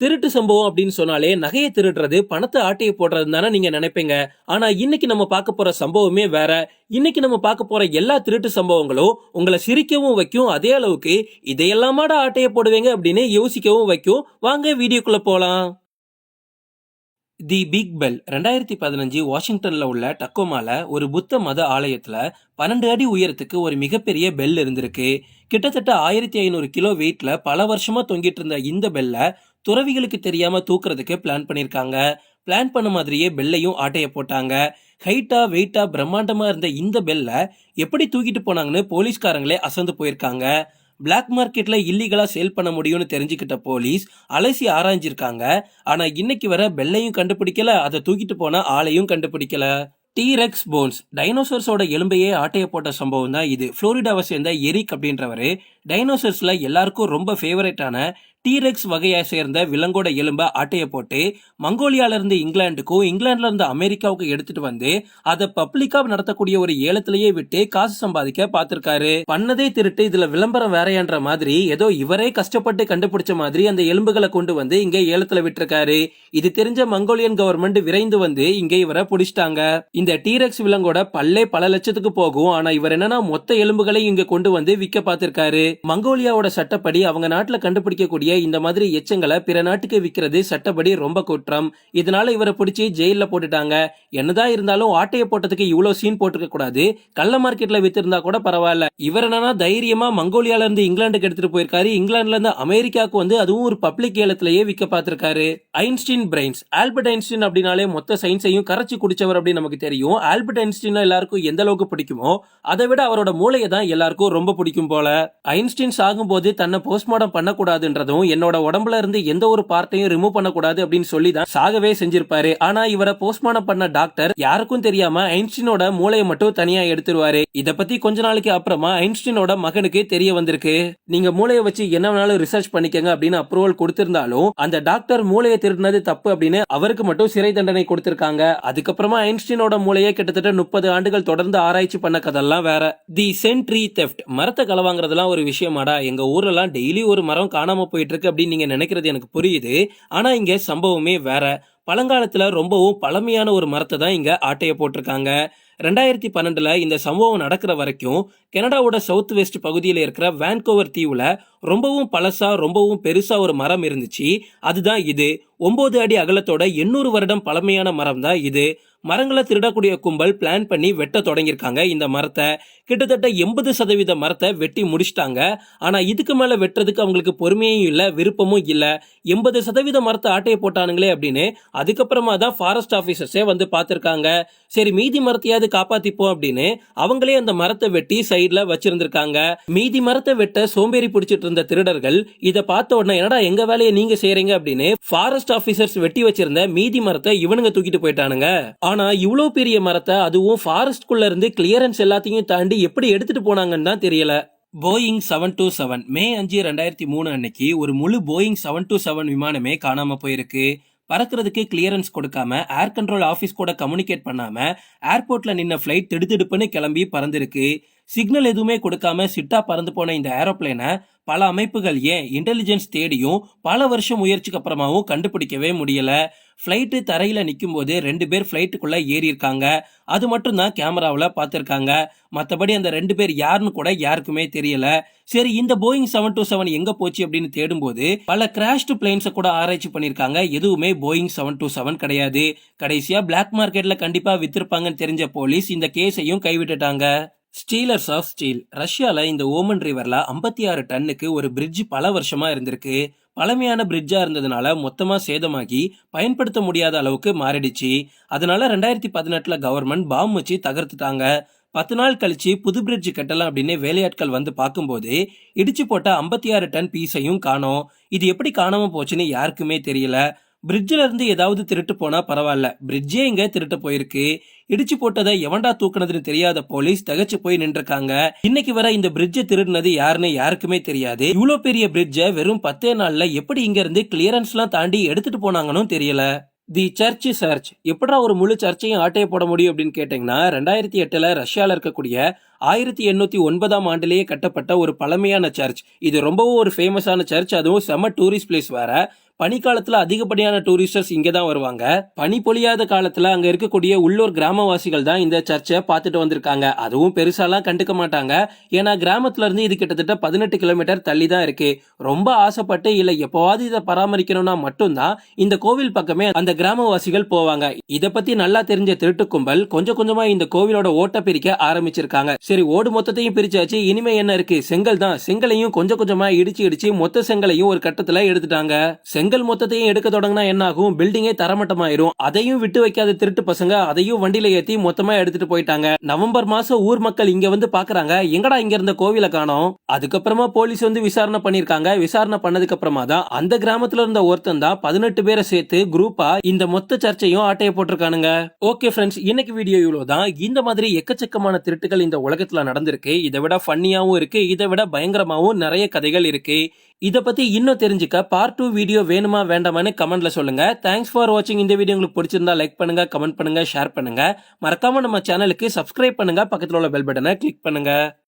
திருட்டு சம்பவம் அப்படின்னு சொன்னாலே நகையை திருடுறது பணத்தை ஆட்டையை போடுறது தானே நீங்க நினைப்பீங்க. ஆனா இன்னைக்கு நம்ம பார்க்க போற சம்பவமே வேற. இன்னைக்கு நம்ம பார்க்க போற எல்லா திருட்டு சம்பவங்களும் உங்களை சிரிக்கவும் வைக்கும். அதே அளவுக்கு இதையெல்லாமாட ஆட்டையை போடுவீங்க அப்படின்னு யோசிக்கவும் வைக்கும். வாங்க வீடியோக்குள்ள போலாம். தி பிக் பெல் ரெண்டாயிரத்தி பதினஞ்சு வாஷிங்டன்ல உள்ள டக்கோமால ஒரு புத்த மத ஆலயத்துல பன்னெண்டு அடி உயரத்துக்கு ஒரு மிகப்பெரிய பெல் இருந்திருக்கு. கிட்டத்தட்ட ஆயிரத்தி ஐநூறு கிலோ வெயிட்ல பல வருஷமா தொங்கிட்டு இருந்த இந்த பெல்லை துறவிகளுக்கு தெரியாம தூக்குறதுக்கு பிளான் பண்ணியிருக்காங்க பிளான் பண்ண மாதிரியே பெல்லையும் ஆட்டைய போட்டாங்க. ஹைட்டா வெயிட்டா பிரம்மாண்டமா இருந்த இந்த பெல்லை எப்படி தூக்கிட்டு போனாங்கன்னு போலீஸ்காரங்களே அசந்து போயிருக்காங்க. பிளாக் மார்க்கெட்ல இல்லீகலா சேல் பண்ண முடியும்னு தெரிஞ்சுக்கிட்ட போலீஸ் அலசி ஆராய்ஞ்சிருக்காங்க. ஆனா இன்னைக்கு வர பெல்லையும் கண்டுபிடிக்கல அதை தூக்கிட்டு போன ஆளையும் கண்டுபிடிக்கல. டீரெக்ஸ் போன்ஸ் டைனோசர்ஸோட எலும்பையே ஆட்டைய போட்ட சம்பவம் தான் இது. புளோரிடாவை சேர்ந்த எரிக் அப்படின்றவரு டைனோசர்ஸில் எல்லாருக்கும் ரொம்ப ஃபேவரேட்டான டீரெக்ஸ் வகையை சேர்ந்த விலங்கோட எலும்பை ஆட்டையை போட்டு மங்கோலியாவிலிருந்து இங்கிலாந்துக்கும் இங்கிலாந்துலேருந்து இருந்து எடுத்துட்டு வந்து அதை பப்ளிக்காக நடத்தக்கூடிய ஒரு ஏலத்திலேயே விட்டு காசு சம்பாதிக்க பார்த்துருக்காரு. பண்ணதே திருட்டு இதில் விளம்பரம் வேறையன்ற மாதிரி ஏதோ இவரே கஷ்டப்பட்டு கண்டுபிடிச்ச மாதிரி அந்த எலும்புகளை கொண்டு வந்து இங்கே ஏலத்தில் விட்டுருக்காரு. இது தெரிஞ்ச மங்கோலியன் கவர்மெண்ட் விரைந்து வந்து இங்கே இவரை பிடிச்சிட்டாங்க. இந்த டீரெக்ஸ் விலங்கோட பல்லே பல லட்சத்துக்கு போகும். ஆனால் இவர் என்னன்னா மொத்த எலும்புகளையும் இங்கே கொண்டு வந்து விற்க பார்த்துருக்காரு. மங்கோலியாவோட சட்டப்படி அவங்க நாட்டுல கண்டுபிடிக்கக்கூடிய இந்த மாதிரி எச்சங்களை பிற நாட்டுக்கு விற்கிறது சட்டப்படி ரொம்ப குற்றம். இதனால இவரை பிடிச்சி ஜெயில போட்டுட்டாங்க. என்னதான் இருந்தாலும் ஆட்டையை போட்டதுக்கு இவ்வளவு சீன் போட்டுக்க கூடாது. கள்ள மார்க்கெட்ல வித்திருந்தா கூட பரவாயில்ல. இவர் என்னன்னா தைரியமா மங்கோலியால இருந்து இங்கிலாந்துக்கு எடுத்துட்டு போயிருக்காரு. இங்கிலாந்துல இருந்து அமெரிக்காவுக்கு வந்து அதுவும் ஒரு பப்ளிக் ஏலத்திலேயே விற்க பார்த்திருக்காரு. Einstein brains. ஆல்பர்ட் ஐன்ஸ்டீன் அப்படின்னாலே மொத்த சயின்ஸையும் கரைச்சி குடிச்சவர் அப்படின்னு நமக்கு தெரியும். ஆல்பர்ட் ஐன்ஸ்டீன் எல்லாருக்கும் எந்த அளவுக்கு பிடிக்குமோ அதை விட அவரோட மூளையை தான் எல்லாருக்கும் ரொம்ப பிடிக்கும் போல. ஐன்ஸ்டீன் சாகும்போது தன்னை போஸ்ட்மார்டம் பண்ணக்கூடாதுன்றதும் என்னோட உடம்புல இருந்து எந்த ஒரு பார்ட்டையும் ரிமூவ் பண்ணக்கூடாது அப்படின்னு சொல்லி தான் சாகவே செஞ்சிருப்பாரு. ஆனா இவரை போஸ்ட்மார்டம் பண்ண டாக்டர் யாருக்கும் தெரியாம ஐன்ஸ்டீனோட மூளையை மட்டும் தனியா எடுத்துருவாரு. இத பத்தி கொஞ்ச நாளைக்கு அப்புறமா ஐன்ஸ்டீனோட மகனுக்கு தெரிய வந்திருக்கு. நீங்க மூளையை வச்சு என்ன வேணாலும் ரிசர்ச் பண்ணிக்கங்க அப்படின்னு அப்ரூவல் கொடுத்திருந்தாலும் அந்த டாக்டர் மூளையை திருடினது தப்பு அப்படின்னு அவருக்கு மட்டும் சிறை தண்டனை கொடுத்திருக்காங்க. அதுக்கப்புறமா ஐன்ஸ்டீனோட மூளையை கிட்டத்தட்ட முப்பது ஆண்டுகள் தொடர்ந்து ஆராய்ச்சி பண்ண கதெல்லாம் வேற. தி சென்ட்ரி தெஃப்ட் மரத்தை களவாங்கிறதுலாம் ஒரு விஷயமாடா எங்க ஊர்லலாம் டெய்லி ஒரு மரம் காணாம போயிட்டு இருக்கு அப்படின்னு நீங்க நினைக்கிறது எனக்கு புரியுது. ஆனா இங்க சம்பவமே வேற. பழங்காலத்துல ரொம்பவும் பழமையான ஒரு மரத்தை தான் இங்க ஆட்டைய போட்டிருக்காங்க. ரெண்டாயிரத்தி பன்னெண்டுல இந்த சம்பவம் நடக்கிற வரைக்கும் கனடாவோட சவுத் வெஸ்ட் பகுதியில் இருக்கிற வேன்கோவர் தீவுல ரொம்பவும் பழசா ரொம்பவும் பெருசா ஒரு மரம் இருந்துச்சு. அதுதான் இது. ஒன்பது அடி அகலத்தோட எண்ணூறு வருடம் பழமையான மரம் தான் இது. மரங்களை திருடக்கூடிய கும்பல் பிளான் பண்ணி வெட்ட தொடங்கியிருக்காங்க. இந்த மரத்தை கிட்டத்தட்ட எண்பது சதவீத மரத்தை வெட்டி முடிச்சிட்டாங்க. ஆனால் இதுக்கு மேலே வெட்டுறதுக்கு அவங்களுக்கு பொறுமையும் இல்லை விருப்பமும் இல்லை. எண்பது சதவீத மரத்தை ஆட்டையை போட்டானுங்களே அப்படின்னு அதுக்கப்புறமா தான் ஃபாரஸ்ட் ஆஃபீஸர்ஸே வந்து பார்த்துருக்காங்க. சரி மீதி மரத்தையாவது காப்பாற்றிப்போம் அப்படின்னு அவங்களே அந்த மரத்தை வெட்டி சைடில் வச்சிருந்திருக்காங்க. மீதி மரத்தை வெட்ட சோம்பேறி பிடிச்சிட்டு இருந்த திருடர்கள் இதை பார்த்த உடனே என்னடா எங்க வேலையை நீங்க செய்கிறீங்க அப்படின்னு ஃபாரஸ்ட் ஆஃபீஸர்ஸ் வெட்டி வச்சிருந்த மீதி மரத்தை இவனுங்க தூக்கிட்டு போயிட்டானுங்க. ஆனா இவ்வளவு பெரிய மரத்தை அதுவும் ஃபாரஸ்ட்குள்ள இருந்து கிளியரன்ஸ் எல்லாத்தையும் தாண்டி எப்படி எடுத்துட்டு போனாங்கன்னு தான் தெரியல. போயிங் செவன் டூ செவன் மே அஞ்சு ரெண்டாயிரத்தி மூணு அன்னைக்கு ஒரு முழு போயிங் செவன் டூ செவன் விமானமே காணாம போயிருக்கு. பறக்கிறதுக்கு கிளியரன்ஸ் கொடுக்காம ஏர் கண்ட்ரோல் ஆஃபீஸ் கூட கம்யூனிகேட் பண்ணாம ஏர்போர்ட்ல நின்ன ஃபிளைட் திடுதிடுப்புன்னு கிளம்பி பறந்திருக்கு. சிக்னல் எதுவுமே கொடுக்காம சிட்டா பறந்து போன இந்த ஏரோப்ளேனை பல அமைப்புகள் ஏன் இன்டெலிஜென்ஸ் தேடியும் பல வருஷம் முயற்சிக்கு அப்புறமாவும் கண்டுபிடிக்கவே முடியல. ஃப்ளைட்டு தரையில நிற்கும் போது ரெண்டு பேர் ஃப்ளைட்டுக்குள்ள ஏறியிருக்காங்க. அது மட்டும் தான் கேமராவில் பார்த்துருக்காங்க. மற்றபடி அந்த ரெண்டு பேர் யாருன்னு கூட யாருக்குமே தெரியல. சரி இந்த போயிங் செவன் டூ செவன் எங்க போச்சு அப்படின்னு தேடும்போது பல கிராஷ்டு பிளேன்ஸை கூட ஆராய்ச்சி பண்ணியிருக்காங்க. எதுவுமே போயிங் செவன் டூ செவன் கிடையாது. கடைசியா பிளாக் மார்க்கெட்ல கண்டிப்பா வித்திருப்பாங்கன்னு தெரிஞ்ச போலீஸ் இந்த கேஸையும் கைவிட்டுட்டாங்க. ஸ்டீலர்ஸ் ஆஃப் ஸ்டீல் ரஷ்யாவில் இந்த ஓமன் ரிவரில் ஐம்பத்தி ஆறு டன்னுக்கு ஒரு பிரிட்ஜ் பல வருஷமாக இருந்திருக்கு. பழமையான பிரிட்ஜாக இருந்ததுனால மொத்தமாக சேதமாகி பயன்படுத்த முடியாத அளவுக்கு மாறிடுச்சு. அதனால ரெண்டாயிரத்தி பதினெட்டில் கவர்மெண்ட் பாம் வச்சு தகர்த்துட்டாங்க. பத்து நாள் கழிச்சு புது பிரிட்ஜ் கட்டலாம் அப்படின்னு வேலையாட்கள் வந்து பார்க்கும்போது இடிச்சு போட்ட ஐம்பத்தி ஆறு டன் பீஸையும் காணோம். இது எப்படி காணாமல் போச்சுன்னு யாருக்குமே தெரியல. பிரிட்ஜில் இருந்து ஏதாவது திருட்டு போனா பரவாயில்ல. பிரிட்ஜே இங்க திருட்டு போயிருக்கு? இடிச்சு போட்டதை எவன்டா தூக்குனதுன்னு தெரியாத போலீஸ் தகச்சு போய் நின்றுருக்காங்க. இன்னைக்கு வர இந்த பிரிட்ஜை திருடுனது யாருன்னு யாருக்குமே தெரியாது. இவ்வளோ பெரிய பிரிட்ஜை வெறும் பத்தே நாள்ல எப்படி இங்க இருந்து கிளியரன்ஸ்லாம் தாண்டி எடுத்துட்டு போனாங்கன்னு தெரியல. The search search. எப்படா ஒரு முழு சர்ச்சையும் ஆட்டையை போட முடியும் அப்படின்னு கேட்டீங்கன்னா ரெண்டாயிரத்தி எட்டுல ரஷ்யாவில் இருக்கக்கூடிய ஆயிரத்தி எண்ணூற்றி ஒன்பதாம் ஆண்டிலேயே கட்டப்பட்ட ஒரு பழமையான சர்ச். இது ரொம்பவும் ஒரு ஃபேமஸான சர்ச். அதுவும் செம டூரிஸ்ட் பிளேஸ் வேற. பனிக்காலத்தில் அதிகப்படியான டூரிஸ்டர்ஸ் இங்கே தான் வருவாங்க. பனி பொழியாத காலத்தில் அங்கே இருக்கக்கூடிய உள்ளூர் கிராமவாசிகள் தான் இந்த சர்ச்சை பார்த்துட்டு வந்திருக்காங்க. அதுவும் பெருசாலாம் கண்டுக்க மாட்டாங்க. ஏன்னா கிராமத்துல இருந்து இது கிட்டத்தட்ட பதினெட்டு கிலோமீட்டர் தள்ளி தான் இருக்கு. ரொம்ப ஆசைப்பட்டு இல்லை எப்போவாது இதை பராமரிக்கணும்னா மட்டும்தான் இந்த கோவில் பக்கமே அந்த கிராமவாசிகள் போவாங்க. இதை பற்றி நல்லா தெரிஞ்ச திருட்டு கும்பல் கொஞ்சம் கொஞ்சமாக இந்த கோவிலோட ஓட்ட பிரிக்க ஆரம்பிச்சிருக்காங்க. சரி ஓடு மொத்தத்தையும் பிரிச்சாச்சு. இனிமே என்ன இருக்கு? செங்கல் தான். செங்கலையும் கொஞ்சம் கொஞ்சமாக இடிச்சு இடிச்சு மொத்த செங்கலையும் ஒரு கட்டத்தில் எடுத்துட்டாங்க. செங்கல் மொத்தத்தையும் எடுக்க தொடங்கினா என்ன ஆகும் பில்டிங்கே தரமட்டமாயிரும். அதையும் விட்டு வைக்காத திருட்டு பசங்க அதையும் வண்டியில ஏத்தி மொத்தமா எடுத்துட்டு போயிட்டாங்க. நவம்பர் மாசம் ஊர் மக்கள் இங்க வந்து பாக்குறாங்க. எங்கடா இங்க இருந்த கோவில காணோம்? அதுக்கப்புறமா போலீஸ் வந்து விசாரணை பண்ணிருக்காங்க விசாரணை பண்ணதுக்கு அப்புறமா தான் அந்த கிராமத்துல இருந்த ஒருத்தன் தான் பதினெட்டு பேரை சேர்த்து குரூப்பா இந்த மொத்த சர்ச்சையும் ஆட்டைய போட்டிருக்கானுங்க. ஓகே ஃப்ரெண்ட்ஸ் இன்னைக்கு வீடியோ இவ்வளவுதான். இந்த மாதிரி எக்கச்சக்கமான திருட்டுகள் இந்த உலகத்துல நடந்திருக்கு. இதை விட ஃபன்னியாவும் இருக்கு. இதை விட பயங்கரமாவும் நிறைய கதைகள் இருக்கு. இதை பத்தி இன்னும் தெரிஞ்சுக்க பார்ட் டூ வீடியோ வேணுமா வேண்டாமான்னு கமெண்ட்ல சொல்லுங்க. தேங்க்ஸ் ஃபார் வாட்சிங் இந்த வீடியோ உங்களுக்கு பிடிச்சிருந்தா லைக் பண்ணுங்க கமெண்ட் பண்ணுங்க ஷேர் பண்ணுங்க. மறக்காம நம்ம சேனலுக்கு சப்ஸ்கிரைப் பண்ணுங்க. பக்கத்தில் உள்ள பெல் பட்டனை கிளிக் பண்ணுங்க.